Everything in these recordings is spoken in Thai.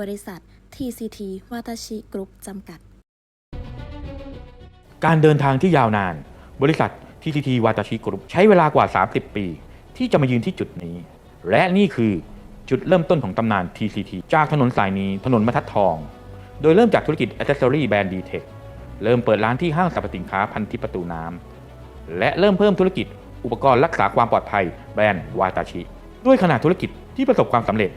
บริษัท TCT วาตาชิกรุ๊ปจำกัด การเดินทางที่ยาวนาน บริษัท TTT วาตาชิกรุ๊ปใช้เวลากว่า 30 ปี ที่จะมายืนที่จุดนี้ และนี่คือจุดเริ่มต้นของตำนาน TCT จากถนนสายนี้ถนนบรรทัดทอง โดยเริ่มจากธุรกิจ Accessory Brand d t e c h เริ่มเปิดร้านที่ห้างสรรพสินค้าพันทิปประตูน้ำและเริ่มเพิ่มธุรกิจอุปกรณ์รักษาความปลอดภัยแบรนด์วาตาชิ ด้วยขนาดธุรกิจที่ประสบความสำเร็จ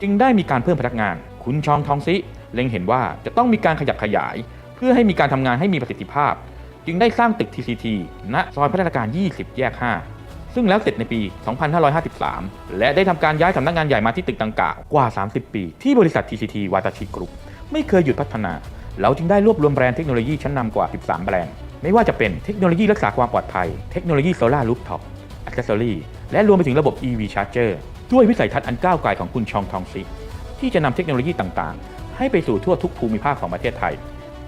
จึงได้มีการเพิ่มพนักงาน คุณชองทองซิเล็งเห็นว่าจะต้องมีการขยับขยาย เพื่อให้มีการทำงานให้มีประสิทธิภาพ จึงได้สร้างตึก TCT ณซอยพัฒนาการ 20 แยก 5 ซึ่งแล้วเสร็จในปี 2553 และได้ทำการย้ายสำนักงานใหญ่มาที่ตึกดังกล่าวกว่า 30 ปี ที่บริษัท TCT วาตาชิกรุ๊ปไม่เคยหยุดพัฒนา เราจึงได้รวบรวมแบรนด์เทคโนโลยีชั้นนำกว่า 13 แบรนด์ ไม่ว่าจะเป็นเทคโนโลยีรักษาความปลอดภัย เทคโนโลยีโซลารูฟท็อปอั c เซสซอรี่และรวมไปถึงระบบ EV Charger ด้วยวิสัยทัศน์อันก้าวไกลของคุณชองทองซิ ที่จะนำเทคโนโลยีต่างๆ ให้ไปสู่ทั่วทุกภูมิภาคของประเทศไทย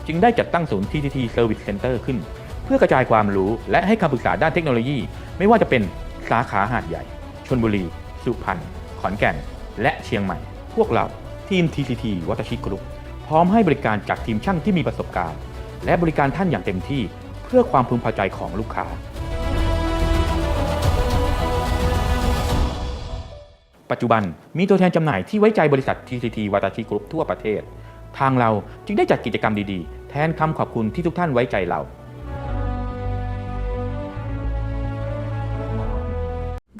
จึงได้จัดตั้งศูนย์ TTT Service Center ขึ้น เพื่อกระจายความรู้และให้คำปรึกษาด้านเทคโนโลยี ไม่ว่าจะเป็นสาขาหาดใหญ่ชนบุรี สุพรรณขอนแก่น และเชียงใหม่ พวกเราทีม TTT วัตชิกรุ๊ปพร้อมให้บริการจากทีมช่างที่มีประสบการณ์ และบริการท่านอย่างเต็มที่เพื่อความพึงพอใจของลูกค้า ปัจจุบันมีตัวแทนจำหน่ายที่ไว้ใจบริษัท TCT วาตาชิกรุ๊ปทั่วประเทศ ทางเราจึงได้จัดกิจกรรมดีๆ แทนคำขอบคุณที่ทุกท่านไว้ใจเรา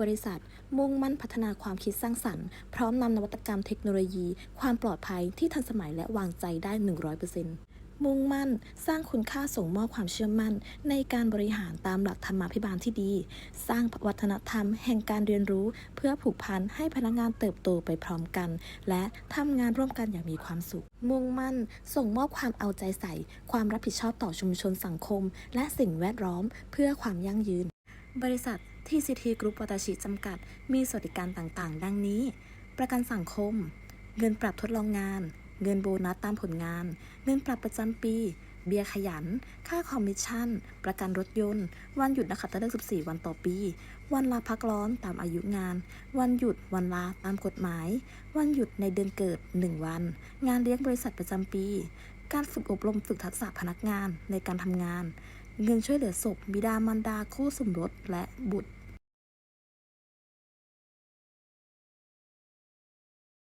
บริษัทมุ่งมั่นพัฒนาความคิดสร้างสรรค์ พร้อมนำนวัตกรรมเทคโนโลยี ความปลอดภัยที่ทันสมัยและวางใจได้ 100% มุ่งมั่น สร้างคุณค่าส่งมอบความเชื่อมั่น ในการบริหารตามหลักธรรมาภิบาลที่ดี สร้างวัฒนธรรมแห่งการเรียนรู้ เพื่อผูกพันให้พนักงานเติบโตไปพร้อมกัน และทำงานร่วมกันอย่างมีความสุข มุ่งมั่น ส่งมอบความเอาใจใส่ ความรับผิดชอบต่อชุมชนสังคม และสิ่งแวดล้อม เพื่อความยั่งยืน บริษัท TCT Group วาตชิจำกัด มีสวัสดิการต่างๆ ดังนี้ ประกันสังคม เงินปรับทดลองงาน เงินโบนัสตามผลงาน เงินปรับประจำปี เบี้ยขยัน ค่าคอมมิชชั่น ประกันรถยนต์ วันหยุดนักขัตฤกษ์14 วันต่อปี วันลาพักร้อนตามอายุงาน วันหยุดวันลาตามกฎหมาย วันหยุดในเดือนเกิด 1 วัน งานเลี้ยงบริษัทประจำปี การฝึกอบรมฝึกทักษะพนักงานในการทำงาน เงินช่วยเหลือศพบิดามารดาคู่สมรสและบุตร